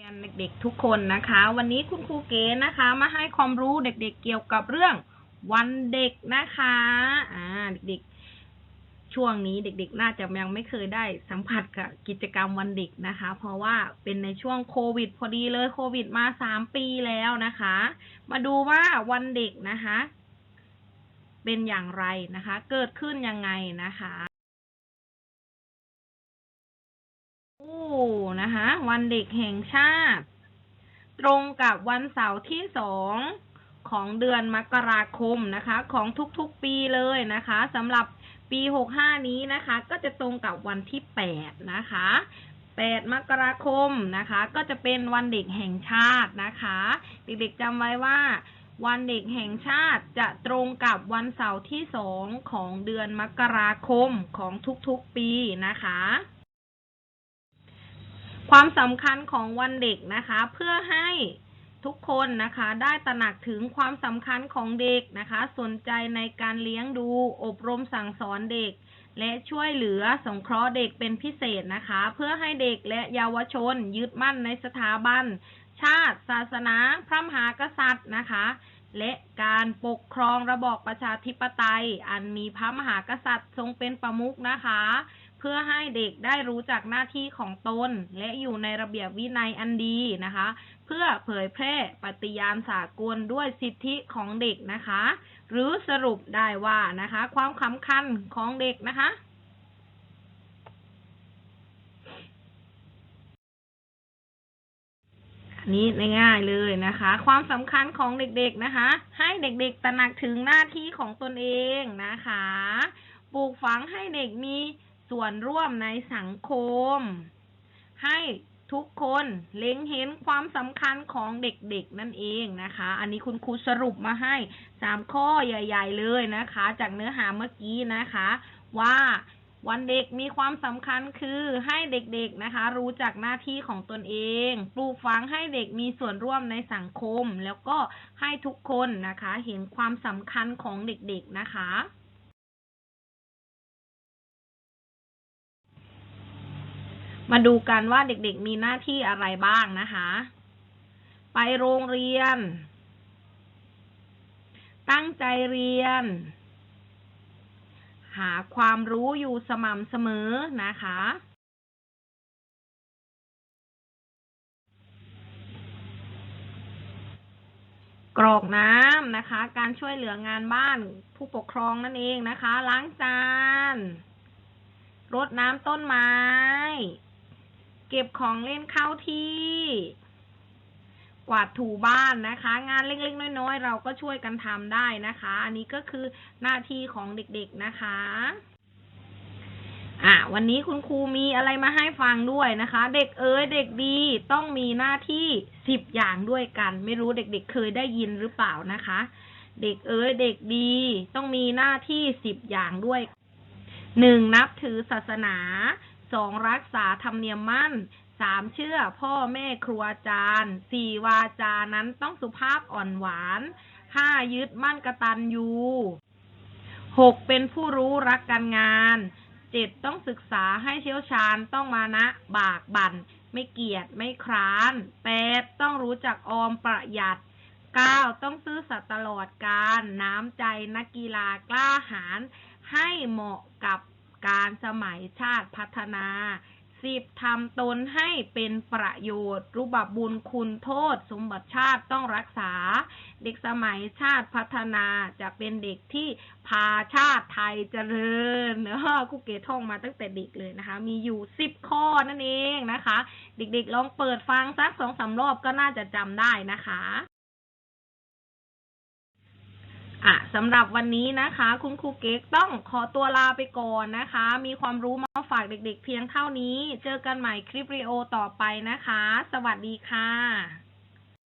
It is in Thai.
รียนเด็กๆทุกคนนะคะ วันนี้คุณครูเก๋นะคะ มาให้ความรู้เด็กๆเกี่ยวกับเรื่องวันเด็กนะคะอ่าเด็กๆ ช่วงนี้เด็กๆ น่าจะยังไม่เคยได้สัมผัสกับกิจกรรมวันเด็กนะคะ เพราะว่าเป็นในช่วงโควิด พอดีเลยโควิดมาสามปีแล้วนะคะ มาดูว่าวันเด็กนะคะ เป็นอย่างไรนะคะ เกิดขึ้นยังไงนะคะ นะคะวันเด็กแห่งชาติ ตรงกับวันเสาร์ที่สองของเดือนมกราคมนะคะของทุกๆปีเลยนะคะสำหรับปีหกห้านี้นะคะ ก็จะตรงกับวันที่แปดนะคะแปดมกราคมนะคะ ก็จะเป็นวันเด็กแห่งชาตินะคะ เด็กๆจำไว้ว่า วันเด็กแห่งชาติจะตรงกับวันเสาร์ที่สองของเดือนมกราคมของทุกๆปีนะคะ ความสำคัญของวันเด็กนะคะ เพื่อให้ทุกคนนะคะได้ตระหนักถึงความสำคัญของเด็กนะคะ สนใจในการเลี้ยงดูอบรมสั่งสอนเด็ก และช่วยเหลือสงเคราะห์เด็กเป็นพิเศษนะคะ เพื่อให้เด็กและเยาวชน ยึดมั่นในสถาบัน ชาติ ศาสนา พระมหากษัตริย์นะคะ และการปกครองระบอบประชาธิปไตย อันมีพระมหากษัตริย์ทรงเป็นประมุขนะคะ เพื่อให้เด็กได้รู้จักหน้าที่ของตน และอยู่ในระเบียบวินัยอันดีนะคะ เพื่อเผยแพร่ปฏิญาณสากลด้วยสิทธิของเด็กนะคะ หรือสรุปได้ว่านะคะ ความสำคัญของเด็กนะคะอันนี้ง่ายๆเลยนะคะ ความสำคัญของเด็กๆนะคะ ให้เด็กๆตระหนักถึงหน้าที่ของตนเองนะคะ ปลูกฝังให้เด็กมี ส่วนร่วมในสังคม ให้ทุกคนเล็งเห็นความสำคัญของเด็กๆนั่นเองนะคะ อันนี้คุณครูสรุปมาให้สามข้อใหญ่ ๆ เลยนะคะ จากเนื้อหาเมื่อกี้นะคะ ว่าวันเด็กมีความสำคัญคือให้เด็กๆนะคะ รู้จักหน้าที่ของตนเอง ปลูกฝังให้เด็กมีส่วนร่วมในสังคม แล้วก็ให้ทุกคนนะคะ เห็นความสำคัญของเด็กๆนะคะ มาดูกันว่าเด็กๆมีหน้าที่อะไรบ้างนะคะ ไปโรงเรียน ตั้งใจเรียน หาความรู้อยู่สม่ำเสมอนะคะ กรอกน้ำนะคะ การช่วยเหลืองานบ้านผู้ปกครองนั่นเองนะคะ ล้างจานรดน้ำต้นไม้ เก็บของเล่นเข้าที่ กวาดถูบ้านนะคะ งานเล็กๆน้อยๆเราก็ช่วยกันทำได้นะคะ อันนี้ก็คือหน้าที่ของเด็กๆนะคะอะวันนี้คุณครูมีอะไรมาให้ฟังด้วยนะคะ เด็กเอ๋ยเด็กดีต้องมีหน้าที่สิบอย่างด้วยกัน ไม่รู้เด็กๆเคยได้ยินหรือเปล่านะคะ เด็กเอ๋ยเด็กดีต้องมีหน้าที่สิบอย่างด้วยหนึ่งนับถือศาสนา สองรักษาธรรมเนียมมั่นสามเชื่อพ่อแม่ครูอาจารย์สี่วาจานั้นต้องสุภาพอ่อนหวานห้ายึดมั่นกระตัญญูหกเป็นผู้รู้รักการงานเจ็ดต้องศึกษาให้เชี่ยวชาญต้องมานะบากบั่น ไม่เกียจไม่คร้านแปดต้องรู้จักออมประหยัดเก้าต้องซื่อสัตย์ตลอดการน้ำใจนักกีฬากล้าหาญให้เหมาะกับ การสมัยชาติพัฒนาสิบทำตนให้เป็นประโยชน์ รูปบบุญคุณโทษ สมบัติชาติต้องรักษา เด็กสมัยชาติพัฒนาจะเป็นเด็กที่พาชาติไทยเจริญเนอะครูเกท่องมาตั้งแต่เด็กเลยนะคะ มีอยู่สิบข้อนั่นเองนะคะ เด็กๆลองเปิดฟังสักสองสามรอบก็น่าจะจำได้นะคะ อะสำหรับวันนี้นะคะ คุณครูเก๊กต้องขอตัวลาไปก่อนนะคะ มีความรู้มาฝากเด็กๆเพียงเท่านี้ เจอกันใหม่คลิปวิดีโอต่อไปนะคะ สวัสดีค่ะ